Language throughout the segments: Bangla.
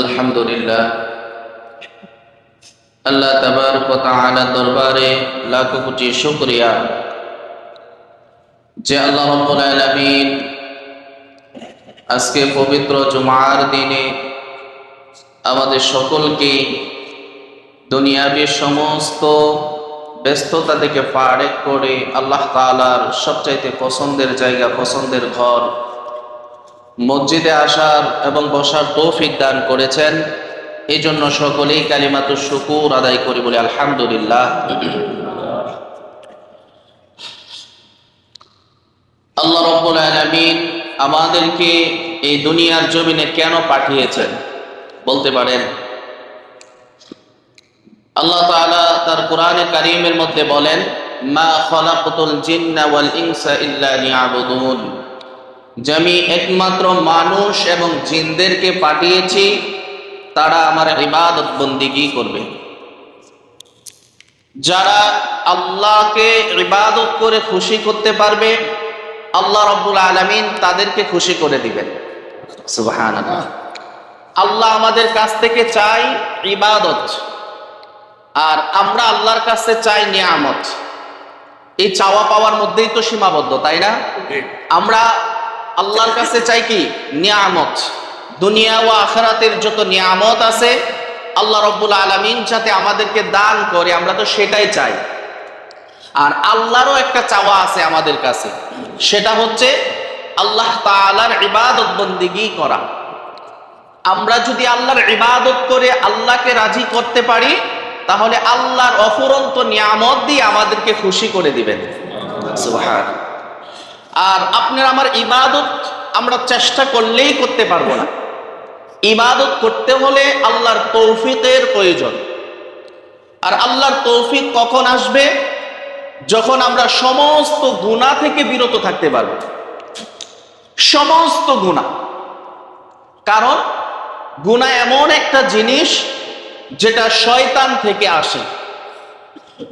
আলহামদুলিল্লাহ। আল্লাহ ওয়া তাআলা দরবারে লাখো কোটি শুকরিয়া। যে আল্লাহ আজকে পবিত্র জুমার দিনে আমাদের সকলকে দুনিয়াবি সমস্ত ব্যস্ততা থেকে পাড়েক করে আল্লাহ তাআলার সবচাইতে পছন্দের জায়গা, পছন্দের ঘর মসজিদে আসার এবং বসার তৌফিক দান করেছেন। এই জন্য সকলেই কালিমাতু শুকুর আদায় করি বলে আলহামদুলিল্লাহ। আল্লাহ রব্বুল আলামিন আমাদেরকে এই দুনিয়ার জমিনে কেন পাঠিয়েছেন? বলতে পারেন, আল্লাহ তাআলা তার কোরআনে কারীমের মধ্যে বলেন, মা খলাকতুল জিন্না ওয়াল ইনসা ইল্লা লিয়াবুদুন। যে আমি একমাত্র মানুষ এবং জিনদেরকে পাঠিয়েছি তারা আমার ইবাদত বন্দিগি করবে? যারা আল্লাহকে ইবাদত করে খুশি করতে পারবে আল্লাহ রব্বুল আলমিন তাদেরকে খুশি করে দিবেন। সুবহানাল্লাহ। আল্লাহ আমাদের কাছ থেকে চাই ইবাদত আর আমরা আল্লাহর কাছে চাই নিয়ামত। এই চাওয়া পাওয়ার মধ্যেই তো সীমাবদ্ধ তাই না? আমরা আল্লাহর কাছে চাই কি? নিয়ামত। দুনিয়া ও আখরাতের যত নিয়ামত আছে, আল্লাহ রব্বুল আলমিন যাতে আমাদেরকে দান করে, আমরা তো সেটাই চাই। আর আল্লাহরও একটা চাওয়া আছে আমাদের কাছে। সেটা হচ্ছে আল্লাহ তালার ইবাদত বন্দিগি করা। আমরা যদি আল্লাহর ইবাদত করে আল্লাহকে রাজি করতে পারি, তাহলে আল্লাহর অফুরন্ত নিয়ামত দিয়ে আমাদেরকে খুশি করে দিবেন। সুবহান আর আপনার আমার ইবাদত আমরা চেষ্টা করলেই করতে পারব না। ইবাদত করতে হলে আল্লাহর তৌফিকের প্রয়োজন। আর আল্লাহর তৌফিক কখন আসবে? যখন আমরা সমস্ত গুণা থেকে বিরত থাকতে পারব। সমস্ত গুণা। কারণ গুণা এমন একটা জিনিস যেটা শয়তান থেকে আসে।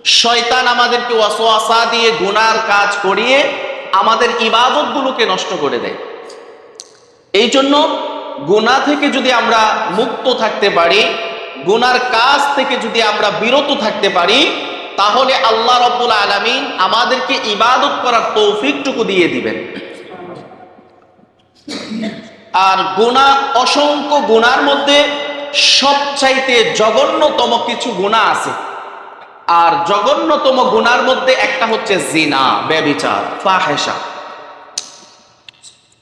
শয়তান আমাদেরকে ওয়াসওয়াসা দিয়ে গুনার কাজ করিয়ে আমাদের ইবাদতগুলোকে নষ্ট করে দেয়। এই জন্য গুণা থেকে যদি আমরা মুক্ত থাকতে পারি, গুনার কাজ থেকে যদি আমরা বিরত থাকতে পারি, তাহলে আল্লাহ রব্বুল আলমিন আমাদেরকে ইবাদত করার তৌফিকটুকু দিয়ে দিবেন। আর গুণা অসংখ্য গুণার মধ্যে সবচাইতে জঘন্যতম কিছু গুণা আছে। আর জঘন্যতম গুণার মধ্যে একটা হচ্ছে জিনা, ব্যবিচার ফাহেসা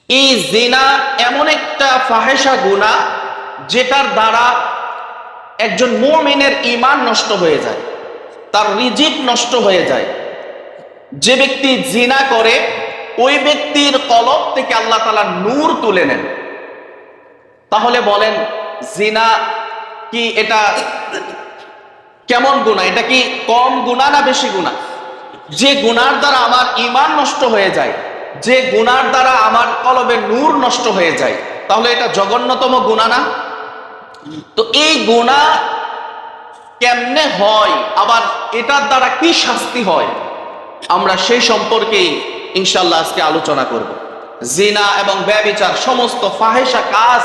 এই জিনা এমন একটা ফাহেসা গুণা যেটার দ্বারা একজন মুমিনের ইমান নষ্ট হয়ে যায়, তার রিজিক নষ্ট হয়ে যায়। যে ব্যক্তি জিনা করে, ওই ব্যক্তির কলব থেকে আল্লাহ তালা নূর তুলে নেন। তাহলে বলেন, জিনা কি এটা কেমন গুণা? এটা কি কম গুণা না বেশি গুণা? যে গুনার দ্বারা আমার ইমান নষ্ট হয়ে যায়, যে গুনার দ্বারা আমার কলবে নূর নষ্ট হয়ে যায়, তাহলে এটা জঘন্যতম গুণা না? তো এই গুণা কেমনে হয়? আবার এটার দ্বারা কি শাস্তি হয়? আমরা সেই সম্পর্কেই ইনশাল্লাহ আজকে আলোচনা করব। জিনা এবং ব্যবিচার, সমস্ত ফাহেসা কাজ,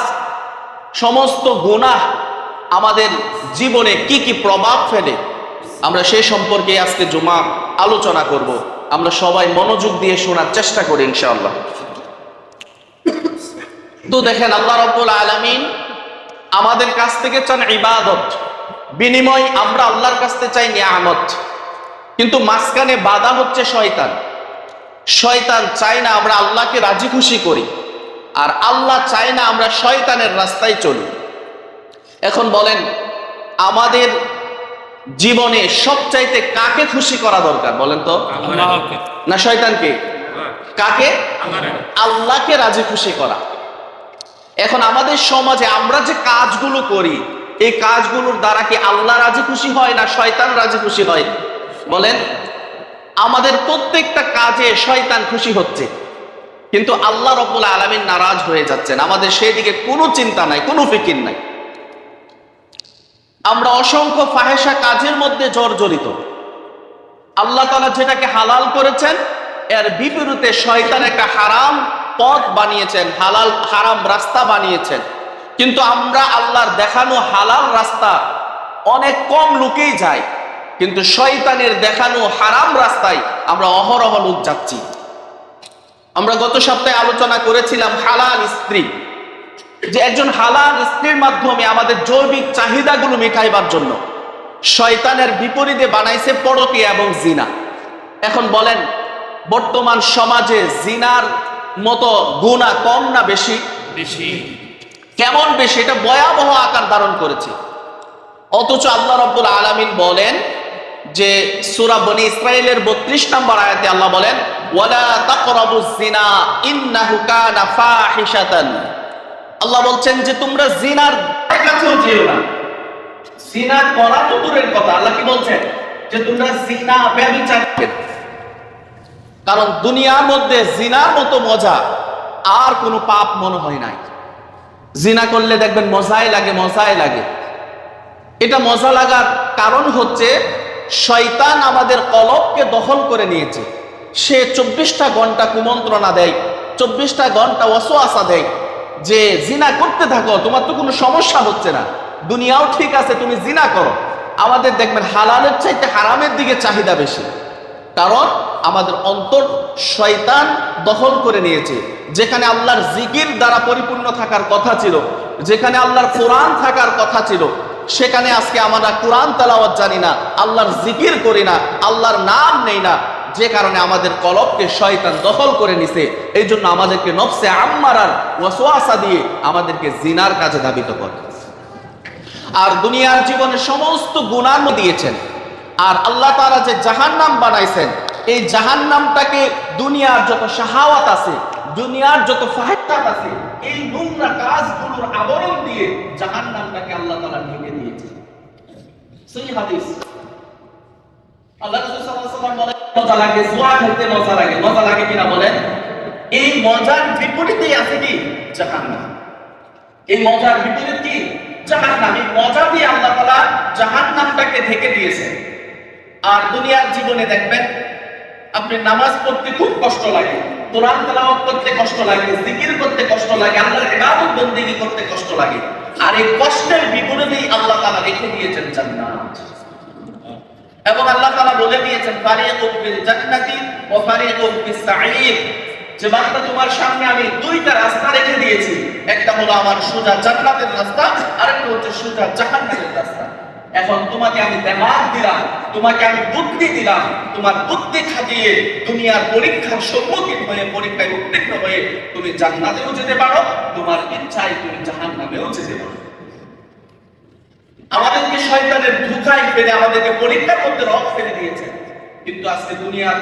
সমস্ত গুনাহ আমাদের জীবনে কি কি প্রভাব ফেলে? আমরা সেই সম্পর্কে আজকে জুমা আলোচনা করব। আমরা সবাই মনোযোগ দিয়ে শোনার চেষ্টা করি ইনশাআল্লাহ। তো দেখেন, আল্লাহ রব্বুল আলমিন আমাদের কাছ থেকে চান ইবাদত। বিনিময় আমরা আল্লাহর কাছ চাই নিয়ামত। কিন্তু মাঝখানে বাধা হচ্ছে শয়তান। শয়তান চাই না আমরা আল্লাহকে রাজি খুশি করি। আর আল্লাহ চায় না আমরা শয়তানের রাস্তায় চলি। এখন বলেন আমাদের জীবনে সবচাইতে কাকে খুশি করা দরকার বলেন তো? না শয়তানকে? কাকে? আল্লাহকে। রাজি খুশি করা। এখন আমাদের সমাজে আমরা যে কাজগুলো করি এই কাজগুলোর দ্বারা কি আল্লাহ রাজি খুশি হয় না শয়তান রাজি খুশি হয়? বলেন আমাদের প্রত্যেকটা কাজে শয়তান খুশি হচ্ছে কিন্তু আল্লাহ রবুল্লা আলমিন নারাজ হয়ে যাচ্ছেন। আমাদের সেই দিকে কোনো চিন্তা নাই কোনো ফিকির নাই। আমরা অসংখ্য ফাহেসা কাজের মধ্যে জর্জরিত। আল্লাহ তালা যেটাকে হালাল করেছেন, এর বিপরীতে শয়তান একটা হারাম পথ বানিয়েছেন, হালাল, হারাম রাস্তা বানিয়েছেন। কিন্তু আমরা আল্লাহর দেখানো হালাল রাস্তা অনেক কম লোকেই যায়, কিন্তু শয়তানের দেখানো হারাম রাস্তায় আমরা অহরহ লোক যাচ্ছি। আমরা গত সপ্তাহে আলোচনা করেছিলাম হালাল স্ত্রী। যে একজন হালাল স্ত্রীর মাধ্যমে আমাদের জৈবিক চাহিদাগুলো মেটাইবার জন্য শয়তানের বিপরীতে বানাইছে পরকীয়া এবং জিনা। এখন বলেন বর্তমান সমাজে জিনার মতো গুণা কম না বেশি? বেশি। কেমন বেশি? এটা ভয়াবহ আকার ধারণ করেছে। অথচ আল্লাহ রব্বুল আলামিন বলেন যে সূরা বনি ইসরাইলের 32 নম্বর আয়াতে আল্লাহ বলেন ওয়ালা তাকরাবুজ জিনা ইন্নাহু কানা ফাহিশাতান। আল্লাহ বলছেন যে তোমরা জিনার কাছেও যেও না। জিনা করা তো দূরের কথা, আল্লাহ কি বলছেন? যে তোমরা জিনা, ব্যভিচার কারণ দুনিয়ার মধ্যে জিনার মতো মজা আর কোনো পাপ মনে হয় নাই। জিনা করলে দেখবেন মজাই লাগে মজাই লাগে। এটা মজা লাগার কারণ হচ্ছে শয়তান আমাদের কলবকে দখল করে নিয়েছে। সে চব্বিশটা ঘণ্টা কুমন্ত্রণা দেয়, চব্বিশটা ঘণ্টা অসোয়াশা দেয়। যে জিনা করতে থাকো, তোমার তো কোনো সমস্যা হচ্ছে না। দুনিয়াও ঠিক আছে, তুমি জিনা করো। আমাদের দেখবেন হালালের চাইতে হারামের দিকে চাহিদা বেশি। কারণ আমাদের অন্তর শয়তান দখল করে নিয়েছে। যেখানে আল্লাহর জিকির দ্বারা পরিপূর্ণ থাকার কথা ছিল, যেখানে আল্লাহর কোরআন থাকার কথা ছিল, সেখানে আজকে আমরা কোরআন তালাওয়াত জানি না, আল্লাহর জিকির করি না, আল্লাহর নাম নেই না। যে কারণে আমাদের কলবকে শয়তান দখল করে নিছে এই জন্য আমাদেরকে নফসে আম্মারার ওয়াসওয়াসা দিয়ে আমাদেরকে জিনার কাজে ধাবিত করে আর দুনিয়ার জীবনে সমস্ত গুণান্ন দিয়েছেন। আর আল্লাহ তাআলা যে জাহান্নাম বানাইছেন, এই জাহান্নামটাকে দুনিয়ার যত শাহাওয়াত আছে, দুনিয়ার যত ফাহেদাত আছে, এই নোংরা কাজগুলোর আবরণ দিয়ে জাহান্নামটাকে আল্লাহ তাআলা ঢেকে দিয়েছেন। সহি হাদিস। আল্লাহ মজা লাগে কিনা বলেন? এই মজার বিপরীতেই আছে কি? জাহান্নাম। এই মজার আল্লাহ জাহান্নামটাকে আর দুনিয়ার জীবনে দেখবেন, আপনি নামাজ পড়তে খুব কষ্ট লাগে, কোরআন তেলাওয়াত করতে কষ্ট লাগে, জিকির করতে কষ্ট লাগে ইবাদত বন্দেগী করতে কষ্ট লাগে। আর এই কষ্টের বিপরীতেই আল্লাহ তাআলা রেখে দিয়েছেন জান্নাত। এবং আল্লাহ তাআলা বলে দিয়েছেন, ফারিকুম ফিল জান্নাতি ওয়া ফারিকুম ফিস সাঈর যে বান্দা তোমার সামনে আমি দুইটা রাস্তা রেখে দিয়েছি। একটা হলো আমার সোজা জান্নাতের রাস্তা, আরেকটা হচ্ছে সোজা জাহান্নামের রাস্তা। এখন তোমাকে আমি দেমাগ দিলাম, তোমাকে আমি বুদ্ধি দিলাম, তোমার বুদ্ধি খাটিয়ে দুনিয়ার পরীক্ষার সম্মুখীন হয়ে, পরীক্ষায় উত্তীর্ণ হয়ে তুমি জান্নাতেও যেতে পারো, তোমার ইচ্ছায় তুমি জাহান্নামেও যেতে পারো। আমাদেরকে শয়তানের ধোকায় ফেলে, আমাদেরকে পরীক্ষা করতে রক ফেলে দিয়েছে। কিন্তু আজকে দুনিয়ার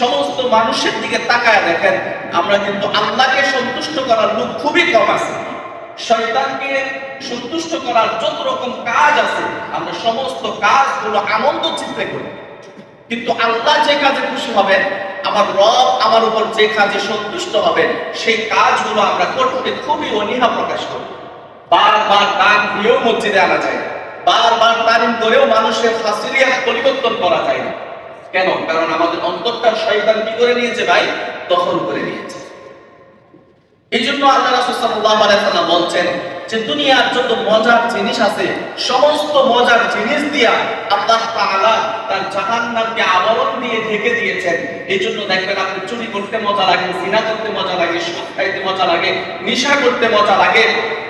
সমস্ত মানুষের দিকে তাকায় দেখেন, আমরা কিন্তু আল্লাহকে সন্তুষ্ট করার লোক খুবই কম আছে। শয়তানকে সন্তুষ্ট করার যত রকম কাজ আছে, আমরা সমস্ত কাজগুলো আনন্দ চিন্তা করি। কিন্তু আল্লাহ যে কাজে খুশি হবেন আমার রব আমার উপর যে কাজে সন্তুষ্ট হবেন সেই কাজগুলো আমরা করতে খুবই অনীহা প্রকাশ করি। বারবার দান দিয়েও মসজিদে আনা যায়। বারবার তালিম করেও মানুষের ফাসিলিয়াত পরিবর্তন করা যায় না। কেন? কারণ আমাদের অন্তরটা শয়তান কি করে নিয়েছে ভাই? দখল করে নিয়েছে। এই জন্য আল্লাহ বলছেন যে, দুনিয়ার যত মজার জিনিস আছে, সমস্ত মজার জিনিস দিয়া আল্লাহ তাআলা তার জাহান্নামকে আবরণ দিয়ে ঢেকে দিয়েছেন। এই জন্য দেখবেন আপনি চুরি করতে মজা লাগে, জিনা করতে মজা লাগে খাইতে মজা লাগে, নেশা করতে মজা লাগে,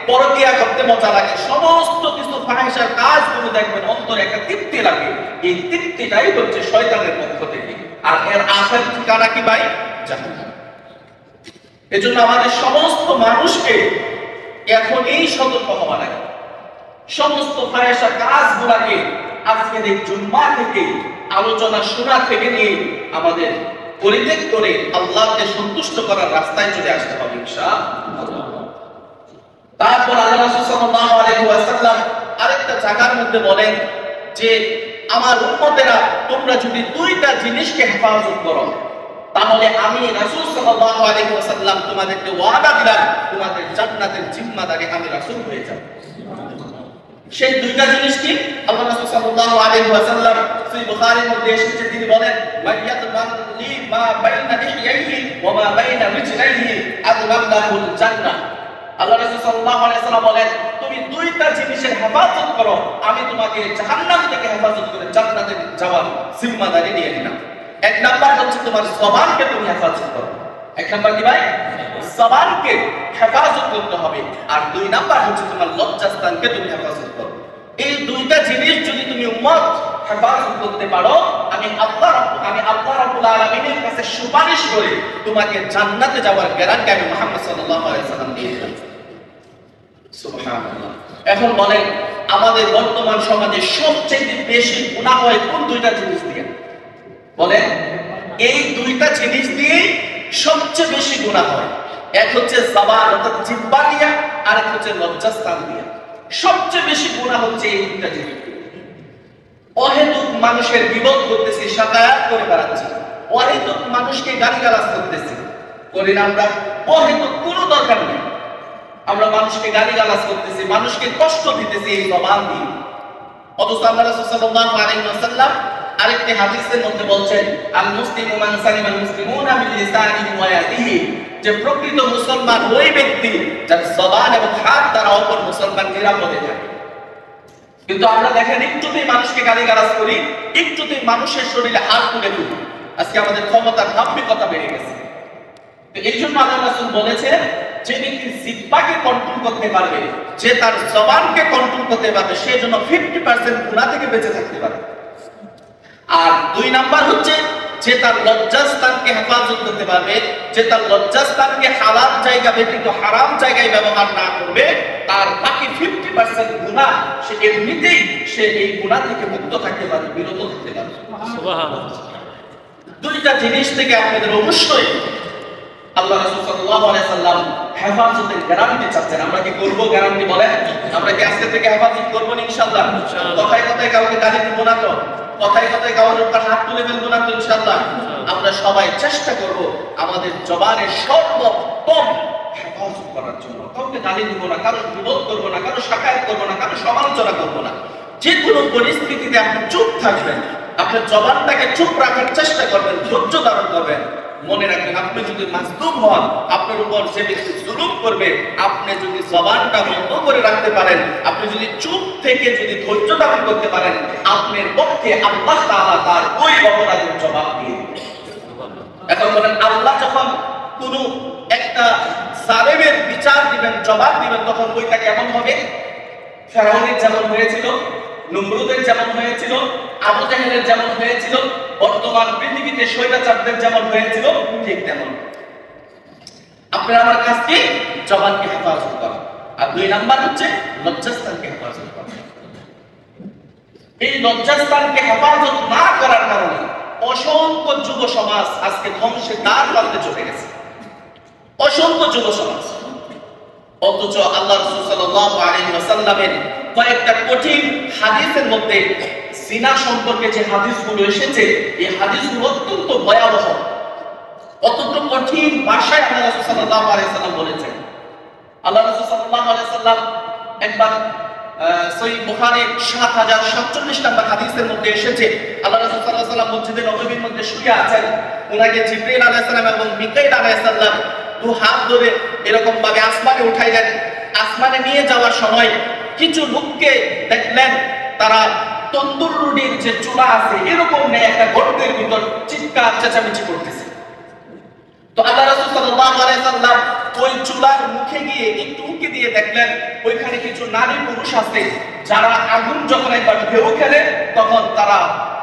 পরকিয়া করতে মজা লাগে, সমস্ত কিছু ফাহিশার কাজগুলো দেখবেন অন্তরে একটা তৃপ্তি লাগে। এই তৃপ্তিটাই হচ্ছে শয়তানের পক্ষ থেকে। আর এর আখের ঠিকানা কি ভাই? এজন্য আমাদের সমস্ত মানুষকে এখন এই সতর্ক হওয়া লাগে। সমস্ত আজকের এই জুম্মা থেকে, আলোচনা শোনা থেকে নিয়ে আমাদের পরিত্যাগ করে আল্লাহকে সন্তুষ্ট করার রাস্তায় চলে আসতে হবে তারপর আল্লাহ সাল্লাল্লাহু আলাইহি ওয়াসাল্লাম আরেকটা জায়গার মধ্যে বলেন যে আমার উম্মতেরা, তোমরা যদি দুইটা জিনিসকে হেফাজত করো, তাহলে আমি রাসূল সাল্লাল্লাহু তোমাদেরকে ওয়াদা দিলাম, তোমাদের জান্নাতের জিম্মাদারি আমি রাসূল হয়ে যাব। সেই দুইটা জিনিস কি? আল্লাহ রাসূল আলাইহি ওয়াসাল্লাম মধ্যে এসেছে, তিনি বলেন মাইয়াত লি মা বাইনা লিহিয়াইহি ওয়া মা বাইনা রিজলাইহি আদমাম লাহুল জান্নাহ। আল্লাহ রাসূল সাল্লাল্লাহু আলাইহি সাল্লাম বলেন, তুমি দুইটা জিনিসের হেফাজত করো, আমি তোমাকে জাহান্নাম থেকে হেফাজত করে জান্নাতে যাওয়ার জিম্মাদারি এক নাম্বার হচ্ছে তোমার তুমি হেফাজত করো। এক নাম্বার কি ভাই? হেফাজত করতে হবে। আর দুই নাম্বার হচ্ছে তোমার লজ্জাস্থানকে তুমি হেফাজত করো। এই দুইটা জিনিস যদি তুমি উম্মত হেফাজত করতে পারো, আমি আল্লাহ আমি আল্লাহ রাব্বুল আলামিনের কাছে সুপারিশ করে, তোমাকে জান্নাতে যাওয়ার গ্যারান্টি আমি মুহাম্মদ সাল্লাল্লাহু আলাইহি সাল্লাম দিয়ে এখন বলেন, আমাদের বর্তমান সমাজে সবচেয়ে বেশি গুনাহ হয় কোন দুইটা জিনিস দিয়ে? বলেন, এই দুইটা জিনিস দিয়ে সবচেয়ে বেশি গুনাহ হয়। এক হচ্ছে জবান, অর্থাৎ জিহ্বা দিয়া আর এক হচ্ছে লজ্জাস্থান দিয়া সবচেয়ে বেশি গুনাহ হচ্ছে এই দুইটা জিনিস অহেতুক মানুষের বিপদ করতেছি সাকায়াত করে বেড়াচ্ছি। অহেতুক মানুষকে গালিগালাজ করতেছি। করি না আমরা, অহেতুক কোনো দরকার নেই। আমরা মানুষকে গালিগালাজ করতেছি, মানুষকে কষ্ট দিতেছি এই জবান দিয়ে। অথচ আল্লাহ সাল্লাল্লাহু আরেকটি হাদিসের মধ্যে বলছেন আল মুসলিমু মান মুসলিমুনা মিন লিসানিহি ওয়া ইয়াদিহি। যে প্রকৃত মুসলমান ওই ব্যক্তি যার জবান এবং হাত দ্বারা অপর মুসলমান নিরাপদে থাকে। কিন্তু আমরা দেখেন, একটুতেই মানুষকে গালিগালাজ করি, একটুতেই মানুষের শরীরে হাত তুলে তুলি আজকে আমাদের ক্ষমতার ধাম্বিকতা বেড়ে গেছে। এই জন্য আল্লাহ রাসূল বলেছেন যে ব্যক্তি জিহ্বাকে কন্ট্রোল করতে পারবে যে তার জবানকে কন্ট্রোল করতে পারবে সে জন্য ফিফটি পার্সেন্ট গুণা থেকে বেঁচে থাকতে পারবে আর দুই নাম্বার হচ্ছে যে তার লজ্জাস্থানকে হেফাজত করতে পারবে যে তার লজ্জাস্থানকে হালাল জায়গা ব্যতীত হারাম জায়গায় ব্যবহার না করবে তার বাকি ফিফটি পার্সেন্ট গুণা সে এমনিতেই সে এই গুণা থেকে মুক্ত থাকতে পারবে বিরত থাকতে পারবে। দুইটা জিনিস থেকে আপনাদের অবশ্যই আল্লাহ রাসূল সাল্লাল্লাহু আলাইহি সাল্লাম হেফাজতের গ্যারান্টি চাচ্ছেন। আমরা কি করব গ্যারান্টি বলেন? আমরা কি আজকে থেকে হেফাজত করব ইনশাআল্লাহ? কথায় কথায় কাউকে গালি দিব না তো? কথায় কথায় কাউর উপর হাত তুলে ফেলব না তো ইনশাআল্লাহ? আমরা সবাই চেষ্টা করব আমাদের জবানের সর্বোত্তম হেফাজত করার জন্য। কাউকে গালি দিব না কারও বিরোধ করব না কারও সাকায়াত করব না কারও সমালোচনা করব না। যে কোনো পরিস্থিতিতে আপনি চুপ থাকবেন। আপনার জবানটাকে চুপ রাখার চেষ্টা করবেন ধৈর্য ধারণ করবেন। মনে রাখবেন আপনি যদি মাসলুম হন, আপনার উপর যে ব্যক্তি জুলুম করবে। আপনি যদি জবানটা বন্ধ করে রাখতে পারেন, আপনি যদি চুপ থেকে যদি ধৈর্য ধারণ করতে পারেন, আপনার পক্ষে আল্লাহ তাআলা তার ওই অপরাধের জবাব দিয়ে এখন বলেন, আল্লাহ যখন কোন একটা জালেমের বিচার দিবেন, জবাব দিবেন, তখন ওইটা কেমন হবে? ফেরাউনের যেমন হয়েছিল নমরুদের যেমন হয়েছিল আবু জাহেলের যেমন হয়েছিল, বর্তমান পৃথিবীতে স্বৈরাচারদের যেমন হয়েছিল, ঠিক তেমন। আপনার আমার কাজকে জবানকে হেফাজত করা আর দুই নাম্বার হচ্ছে লজ্জাস্থানকে হেফাজত করা এই লজ্জাস্থানকে হেফাজত না করার কারণে অসংখ্য যুব সমাজ আজকে ধ্বংসের দ্বার প্রান্তে চলে গেছে। অসংখ্য যুব সমাজ। অথচ আল্লাহ রাসূল সাল্লাল্লাহু আলাইহি ওয়াসাল্লামের কয়েকটা কঠিন হাদিসের মধ্যে জিনা সম্পর্কে যে হাদিসগুলো এসেছে, এই হাদিসগুলো অত্যন্ত ভয়াবহ। অত্যন্ত কঠিন ভাষায় আল্লাহ রাসূল সাল্লাল্লাহু আলাইহি বলেছেন। আল্লাহ রাসূল সাল্লাল্লাহু আলাইহি সাল্লাম একবার সহিহ বুখারীর 7047 নম্বর হাদিসের মধ্যে এসেছে। আল্লাহ রাসূল সাল্লাল্লাহু আলাইহি সাল্লাম মসজিদে নববীর মধ্যে শুয়ে আছেন। ওনাকে জিবরিল আলাইহিস সালাম এবং মিকাইল আলাইহিস সালাম দু হাত ধরে এরকম ভাবে আসমানে উঠাইলেন। আসমানে নিয়ে যাওয়ার সময় কিছু লোককে দেখলেন, তারা তন্দুর রুটির যে চুলা আছে, এরকম নেই একটা গর্তের ভিতর চিৎকার, চেঁচামেচি করতেছে তো আল্লাহ সাল্লাল্লাহু আলাইহি সাল্লাম ওই চুলার মুখে গিয়ে একটু উঁকি দিয়ে দেখলেন, ওইখানে কিছু নারী পুরুষ আছে, যারা আগুন যখন একবার ঢেউ খেলে তখন তারা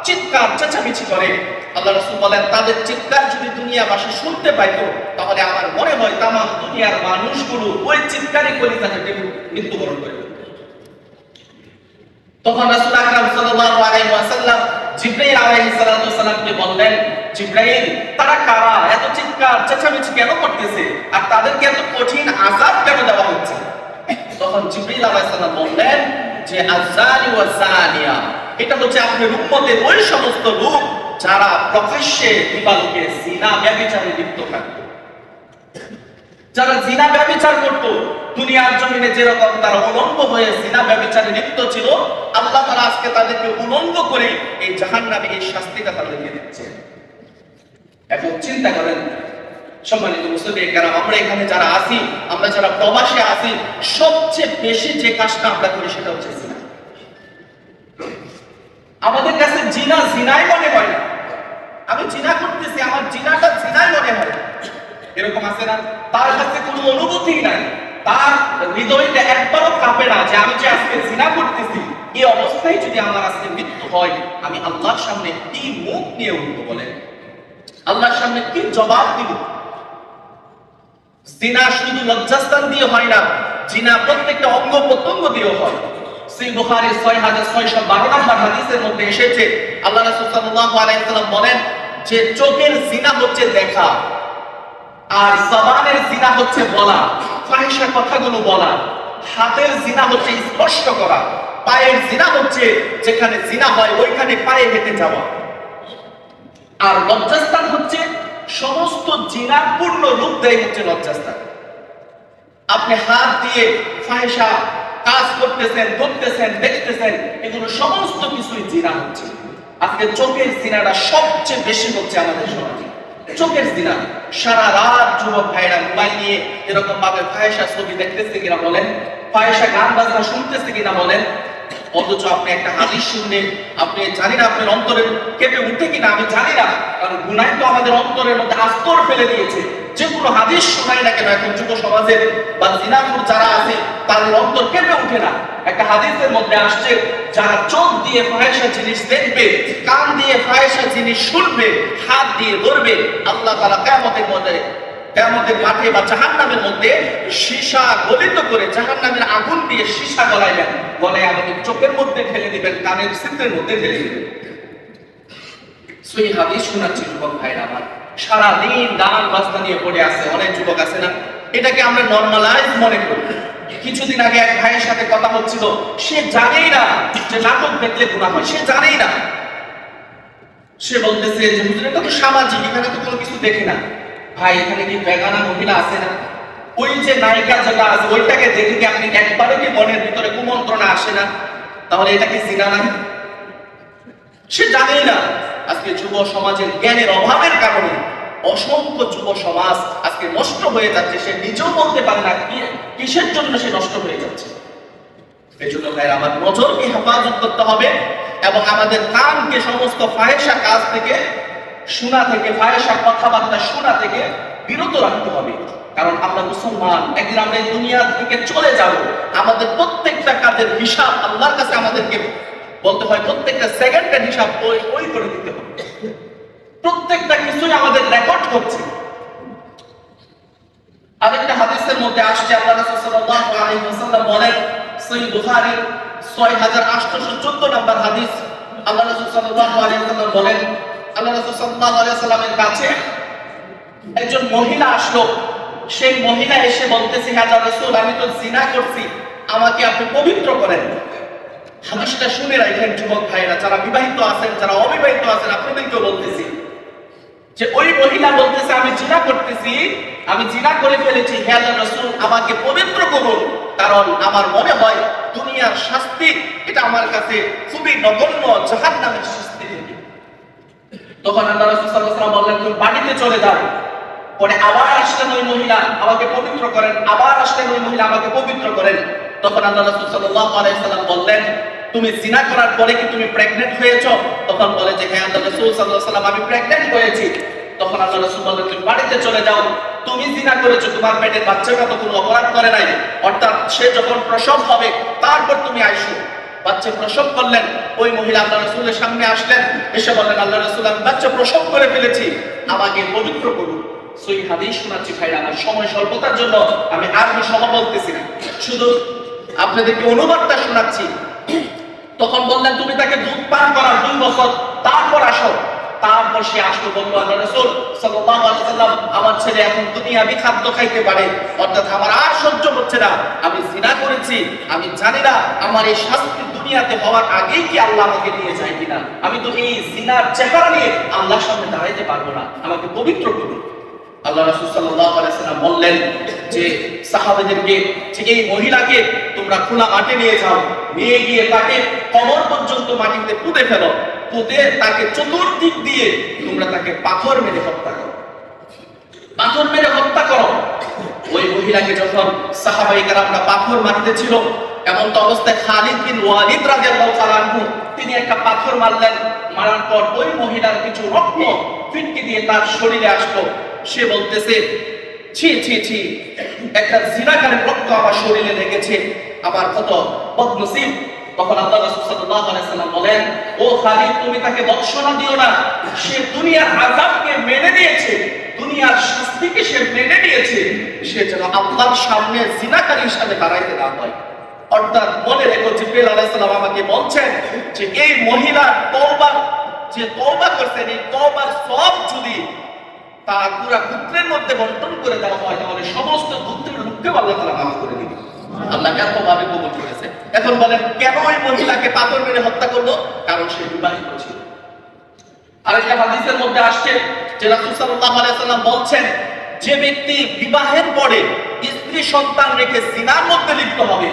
চিৎকার, চেঁচামেচি করে আল্লাহ রাসূল বলেন, তাদের চিৎকার যদি দুনিয়াবাসী শুনতে পাইতো, তাহলে আমার মনে হয় তাম দুনিয়ার মানুষগুলো ওই চিৎকারই করে তাদেরকে মৃত্যুবরণ করে। তখন রাসূল আকরাম সাল্লাল্লাহু আলাইহি ওয়াসাল্লাম জিবরাইল আলাইহিস সালাতু সালামকে বললেন, জিবরাইল, তারা কারা? এত চিৎকার, চেঁচামেচি কেন করতেছে? আর তাদেরকে এত কঠিন আযাব কেন দেওয়া হচ্ছে? তখন জিবরাইল আলাইহিস সালাম বললেন যে আযানি ওয়া জানিয়া, এটা হচ্ছে আপনার উম্মতের ওই সমস্ত লোক যারা প্রকাশ্যে দিবালোকে জিনা ব্যভিচারে লিপ্ত থাকতো। যারা জিনা ব্যবচার করত, দুনিয়ার জমিনে যেরকম তারা উলঙ্গ হয়ে জিনা ব্যবচারে লিপ্ত ছিল, আল্লাহ তারা আজকে তাদেরকে উলঙ্গ করে এই জাহান্নামে এই শাস্তিটা তাদেরকে দিচ্ছে। এখন চিন্তা করেন, সম্মানিত মুসলিম আমরা এখানে যারা আছি, আমরা যারা প্রবাসে আছি, সবচেয়ে বেশি যে কাজটা আমরা করি সেটা হচ্ছে জিনা। আমাদের কাছে জিনা জিনাই মনে হয় না। আমি জিনা করতেছি, আমার জিনাটা জিনাই মনে হয়। এরকম আছে না? তার কাছে কোনো অনুভূতি নাই। তার হৃদয়টা একবারও কাঁপে না যে আমি যে আজকে জিনা করতেছি, এই অবস্থায় যদি আমার আজকে মৃত্যু হয়, আমি আল্লাহর সামনে কি মুখ নিয়ে উঠবো বলেন আল্লাহর সামনে কি জবাব দিব? জিনা শুধু লজ্জাস্থান দিয়ে হয় না, জিনা প্রত্যেকটা অঙ্গ প্রত্যঙ্গ দিয়ে হয়। সেই বুখারী ছয় হাজার ছয়শো বারো নম্বর হাদিসের মধ্যে এসেছে, আল্লাহ রাসূল সাল্লাল্লাহু আলাইহি সাল্লাম বলেন, যে চোখের জিনা হচ্ছে দেখা আর জবানের জিনা হচ্ছে বলা ফাহিশা কথাগুলো বলা, হাতের জিনা হচ্ছে স্পর্শ করা, পায়ের জিনা হচ্ছে যেখানে জিনা হয় ওইখানে পায়ে হেঁটে যাওয়া। আর লজ্জাস্থান হচ্ছে সমস্ত জিনার পূর্ণ রূপ দেয় হচ্ছে লজ্জাস্থান। আপনি হাত দিয়ে ফাহিশা কাজ করতেছেন করতেছেন দেখতেছেন, এগুলো সমস্ত কিছুই জিনা হচ্ছে। আজকে চোখের জিনাটা সবচেয়ে বেশি হচ্ছে আমাদের সমাজে। চোখের জিনা সারা রাত যুবক ভাইরা মোবাইল নিয়ে এরকম ভাবে ফায়সা ছবি দেখতেছে কিনা বলেন? ফায়সা গান বাজনা শুনতেছে কিনা বলেন? অথচ আপনি একটা হাদিস শুনলেন আপনি জানি না আপনার অন্তরে কেঁপে উঠে কিনা, আমি জানি না। কারণ গুনাই তো আমাদের অন্তরের মধ্যে আস্তর ফেলে দিয়েছে। যে কোনো হাদিস শোনাই না কেন এখন যুব সমাজের বা জিনাপুর যারা আছে তাদের অন্তর কেঁপে উঠে না। একটা হাদিসের মধ্যে আসছে, যারা চোখ দিয়ে ফাহেসা জিনিস দেখবে, কান দিয়ে ফাহেসা জিনিস শুনবে, হাত দিয়ে ধরবে, আল্লাহ তালা কেমতের মধ্যে কেমতের মাঠে বা জাহান্নামের মধ্যে সীসা গলিত করে জাহান্নামের আগুন দিয়ে সীসা গলাইবেন। গলায় আমাদের চোখের মধ্যে ঢেলে দিবেন, কানের সিদ্ধের মধ্যে দিবেন। সেই হাদিস শোনাচ্ছি যুবক ভাইরা আমার। সারাদিন গান বাজনা নিয়ে পড়ে আছে, অনেক যুবক আছে না? এটাকে আমরা নর্মালাইজ মনে করি। কিছুদিন আগে এক ভাইয়ের সাথে কথা হচ্ছিল, সে জানেই না যে নাটক দেখলে গুণা হয়, সে জানেই না। সে বলতেছে যে, হুজুর, এটা তো সামাজিক, এখানে তো কোনো কিছু দেখি না। ভাই, এখানে কি বেগানা মহিলা আছে না? ওই যে নায়িকা যেটা আছে, ওইটাকে দেখে কি আপনি একবারে কি মনের ভিতরে কুমন্ত্রণা আসে না? তাহলে এটা কি জিনা না? সে জানেই না। আজকে যুব সমাজের জ্ঞানের অভাবের কারণে অসংখ্য যুব সমাজ আজকে নষ্ট হয়ে যাচ্ছে, সে নিজেও বলতে পারে না কিসের জন্য সে নষ্ট হয়ে যাচ্ছে। এই জন্য আমার নজরকে হেফাজত করতে হবে এবং আমাদের কানকে, সমস্ত ফাহেসা কাজ থেকে, শোনা থেকে ফাহেসা কথাবার্তা শোনা থেকে বিরত রাখতে হবে। কারণ আমরা মুসলমান, একদিন আমরা দুনিয়া থেকে চলে যাব। আমাদের প্রত্যেকটা কাজের হিসাব আল্লাহর কাছে আমাদেরকে বলতে হয় প্রত্যেকটা সেকেন্ডের হিসাব ওই ওই করে দিতে হবে। প্রত্যেকটা কিছুই আমাদের রেকর্ড করছে। আরেকটা হাদিসের মধ্যে আসছে, আল্লাহ রাসূল সাল্লাল্লাহু আলাইহি ওয়াসাল্লাম বলেন, সহিহ বুখারীর 6814 নম্বর হাদিস। আল্লাহ রাসূল সাল্লাল্লাহু আলাইহি ওয়াসাল্লাম বলেন, আল্লাহ রাসূল সাল্লাল্লাহু আলাইহি ওয়াসাল্লামের কাছে একজন মহিলা আসলো। সেই মহিলা এসে বলতেছে হ্যাঁ আল্লাহ রাসূল, আমি তো জিনা করছি, আমাকে আপনি পবিত্র করেন। হাদিসটা শুনে রাখেন যুবক ভাইরা, যারা বিবাহিত আছেন, যারা অবিবাহিত আছেন, আপনাদেরকেও বলতেছি যে ওই মহিলা বলতেছে, আমি জিনা করতেছি, আমি জিনা করে ফেলেছি, হে রাসূল, আমাকে পবিত্র করুন। কারণ আমার মনে হয় দুনিয়ার শাস্তি এটা আমার কাছে খুবই নগণ্য, জাহান্নামের শাস্তি তখন আল্লাহ রাসূল ওয়াসাল্লাম বললেন, তুমি বাড়িতে চলে যাও। পরে আবার আসলেন ওই মহিলা, আমাকে পবিত্র করেন। আবার আসলেন ওই মহিলা, আমাকে পবিত্র করেন। তখন আল্লাহ রাসূল সাল্লাল্লাহু আলাইহি সাল্লাম বললেন তুমি জিনা করার পরে কি তুমি প্রেগন্যান্ট হয়েছো? তখন বলে যে হ্যাঁ আল্লাহ রাসূল সাল্লাল্লাহু আলাইহি সাল্লাম আমি প্রেগন্যান্ট হয়েছি। তখন আল্লাহ রাসূল বললেন তুমি বাড়িতে চলে যাও। তুমি জিনা করেছ, তোমার পেটের বাচ্চাটা তো কোনো অপরাধ করে নাই। অর্থাৎ সে যখন প্রসব হবে, তারপর তুমি আইসো। বাচ্চা প্রসব করলেন, ওই মহিলা আল্লাহ রসুলের সামনে আসলেন, এসে বললেন, আল্লাহ রসুল, আমি বাচ্চা প্রসব করে ফেলেছি। আমাকে পবিত্র করুন। সই হাদিস শোনাচ্ছি ভাইরা, আমার সময় স্বল্পতার জন্য আমি আরবি সভা বলতেছি না। শুধু আপনাদেরকে অনুবাদটা শোনাচ্ছি। তখন বললেন, তুমি তাকে দুধ পান করার দুই বছর তারপর আসো। তারপর সে আসলো বলল আল্লাহ রাসূল সাল্লাম আমার ছেলে এখন দুনিয়াবি খাদ্য খাইতে পারে, অর্থাৎ আমার আর সহ্য হচ্ছে না, আমি জিনা করেছি, আমি জানি না আমার এই শাস্তি দুনিয়াতে হওয়ার আগেই কি আল্লাহ আমাকে নিয়ে যায় কিনা। আমি তো এই জিনার চেহারা নিয়ে আল্লাহর সামনে দাঁড়াইতে পারব না, আমাকে পবিত্র করুন। আল্লাহ রাসূল বললেন যে এই মহিলাকে তোমরা খোলা মাঠে নিয়ে যাও, নিয়ে গিয়ে তাকে পর্যন্ত মাটিতে পুঁতে ফেলো। পুঁতে তাকে চতুর্দিক দিয়ে তোমরা তাকে পাথর মেরে হত্যা করো। পাথর মেরে হত্যা করো। ওই মহিলাকে যখন পাথর ছিল এমন তো অবস্থায় খালিদ বিন ওয়ালিদ রাদিয়াল্লাহু তাআলা তিনি একটা পাথর মারলেন। মারার পর ওই মহিলার কিছু রক্ত ফিটকে দিয়ে তার শরীরে আসলো। সে বলতেছে ছি ছি ছি। একটা জিনাকারের রক্ত আমার শরীরে লেগেছে। আমার কত বদনসিব। তখন আল্লাহ রাসূল সাল্লাল্লাহু আলাইহি সাল্লাম বলেন, ও খালিদ, তুমি তাকে বৎসনা দিও না। সে দুনিয়ার আযাবকে মেনে নিয়েছে। দুনিয়ার শাস্তিকে সে মেনে নিয়েছে। সে যেন আল্লাহর সামনে জিনাকারী হিসাবে দাঁড়াইতে না হয় অর্থাৎ মনে রেখো, জিব্রাইল আলাইহিস সালাম আমাকে বলছেন যে, এই মহিলা তওবা, যে তওবা করছেন, এই তওবার সব যদি পুরা পুত্রের মধ্যে বন্টন করে দেওয়া হয় তাহলে সমস্ত পুত্রের আল্লাহ মাফ করে দিবে। আল্লাহ কবুল করেছে। এখন বলেন, কেন ওই মহিলাকে পাথর মেরে হত্যা করল? কারণ সে বিবাহিত ছিল। আরেকটা হাদিসের মধ্যে আসছে যে বলছেন, যে ব্যক্তি বিবাহের পরে স্ত্রী সন্তান রেখে সিনার মধ্যে লিপ্ত হবে,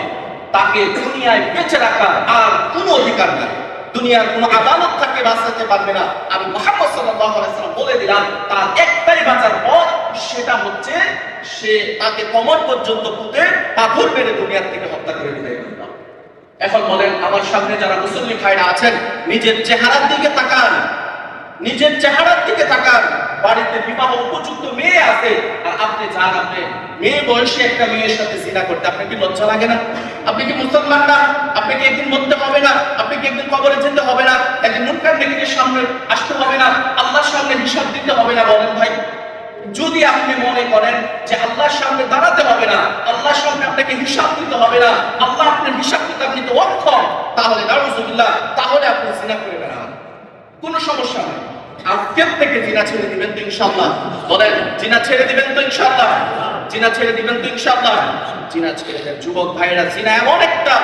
তাকে দুনিয়ায় বেঁচে রাখার আর কোনো অধিকার নাই। দুনিয়ার কোনো আদালত তাকে বাঁচাতে পারবে না। আমি মোহাম্মদ সাল্লাম বলে দিলাম, তার একটাই বাঁচার পথ সেটা হচ্ছে সে তাকে কমর পর্যন্ত পুঁতে পাথর মেরে দুনিয়ার থেকে হত্যা করে দিতে এখন বলেন, আমার সামনে যারা মুসল্লি ভাইরা আছেন, নিজের চেহারার দিকে তাকান। নিজের চেহারার দিকে তাকান। বাড়িতে বিবাহ উপযুক্ত মেয়ে আছে। আর আপনি যান আপনি মেয়ে বয়সে একটা মেয়ের সাথে জিনা করতে আপনি কি লজ্জা লাগে না? আপনি কি মুসলমান না? আপনি কি একদিন মরতে হবে না? আপনি কি একদিন কবরে যেতে হবে না? একদিন মুনকার নেকিদের সামনে আসতে হবে না? আল্লাহর সামনে হিসাব দিতে হবে না বলেন ভাই? যদি আপনি মনে করেন যে আল্লাহর সামনে দাঁড়াতে হবে না, আল্লাহর সামনে আপনাকে হিসাব দিতে হবে না, আল্লাহ আপনার হিসাব কিতাব নিতে অক্ষম, তাহলে তাহলে আপনি জিনা করে বেড়ান। কোনো সমস্যা নেই। আজকের থেকে জিনা ছেড়ে দিবেন তো ইনশাআল্লাহ। বলেন, জিনা ছেড়ে দিবেন তো ইনশাআল্লাহ। জিনা ছেড়ে দিবেন তো ইনশাআল্লাহ। জিনা ছেড়ে দেন। যুবক ভাইরা জিনা এমন একটা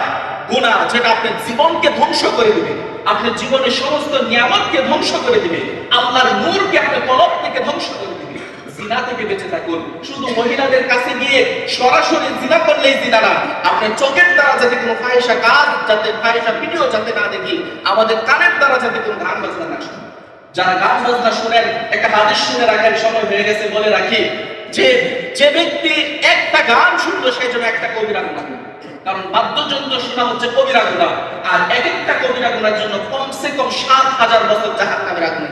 গুনাহ যেটা আপনার জীবনকে ধ্বংস করে দিবে। আপনার জীবনের সমস্ত নিয়ামতকে ধ্বংস করে দিবে। আল্লাহর নূরকে আপনার থেকে ধ্বংস করে দিবে। জিনা থেকে বেঁচে থাকুন। শুধু মহিলাদের কাছে গিয়ে সরাসরি জিনা করলেই জিনা না। আপনার চোখের দ্বারা যাতে কোনো ফাহিসা কাজ, যাতে ফাহিসা ভিডিও যাতে না দেখি, আমাদের কানের দ্বারা যাতে কোনো গান বাজনা না যারা গান বাজনা শুনেন, একটা হাদিস শুনে রাখেন, সময় হয়ে গেছে বলে রাখি। যে যে ব্যক্তি একটা গান শুনলো, সেই জন্য একটা কবিরা গুণা। কারণ বাদ্যযন্ত্র শোনা হচ্ছে কবিরা গুণা। আর এক একটা কবিরা গুণার জন্য কমসে কম সাত হাজার বছর জাহান নামের আগুনে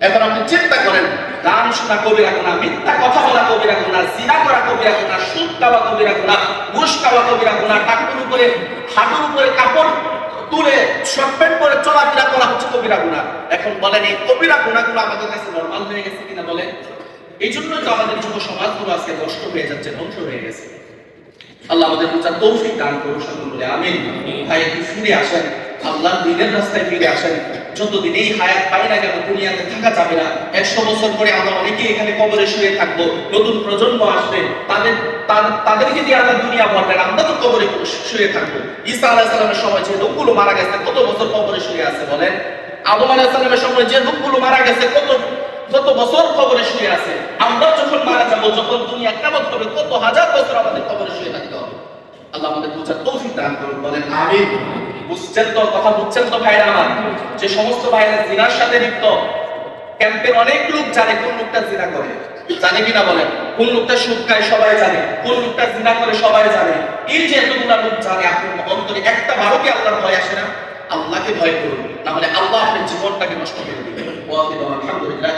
এখন আপনি চিন্তা করেন, গান শোনা কবিরা গুণা, মিথ্যা কথা বলা কবিরা গুণা, জিনা করা কবিরা গুণা, সুদ খাওয়া কবিরা গুণা, ঘুষ খাওয়া কবিরা গুণা, টাকুর উপরে, হাঁটুর উপরে কাপড় তুলে শর্ট প্যান্ট পরে চলাফেরা করা হচ্ছে কবিরা গুণা। এখন বলেন, এই কবিরা গুণাগুলো আমাদের কাছে নর্মাল হয়ে গেছে কিনা বলেন? এই জন্যই তো আমাদের যুব সমাজগুলো আজকে নষ্ট হয়ে যাচ্ছে, ধ্বংস হয়ে গেছে। আল্লাহ আমাদের বুঝার তৌফিক দান করুন সকল বলে আমিন। ভাই ফিরে আসেন। আল্লাহ দিনের রাস্তায় ফিরে আসেন। যতদিন এই হায়াত পাই না কেন? দুনিয়াতে থাকা যাবে না। একশো বছর পরে আমরা অনেকেই এখানে কবরে শুয়ে থাকব, নতুন প্রজন্ম আসবে, তাদের তাদেরকে দিয়ে আল্লাহ দুনিয়া ভরবেন আমরা তো কবরে শুয়ে থাকব। ঈসা আলাহ সালামের সময় যে লোকগুলো মারা গেছে, কত বছর কবরে শুয়ে আছে বলেন? আবু আলাহ সালামের সময় যে লোকগুলো মারা গেছে, কত কত বছর কবরে শুয়ে আছে? আমরা যখন মারা যাব, যখন দুনিয়া কেমন হবে, কত হাজার বছর আমাদের কবরে শুয়ে থাকতে হবে। আল্লাহ আমাদের বুঝার তৌফিক দান করুন, বলেন, আমিন। বুঝছেন তো, কথা বুঝছেন তো ভাইরা আমার? যে সমস্ত ভাইরা জিনার সাথে লিপ্ত, ক্যাম্পের অনেক লোক জানে কোন লোকটা জিনা করে। জানে কিনা বলেন? কোন লোকটা সুদ খায় সবাই জানে, কোন লোকটা জিনা করে সবাই জানে। এই যে এতগুলা লোক জানে আপনার অন্তরে একটা বারো কি আল্লাহর ভয় আসে না? আল্লাহকে ভয় করুন, না হলে আল্লাহ আপনার জীবনটাকে নষ্ট করে ওয়াকিদ আলহামদুলিল্লাহ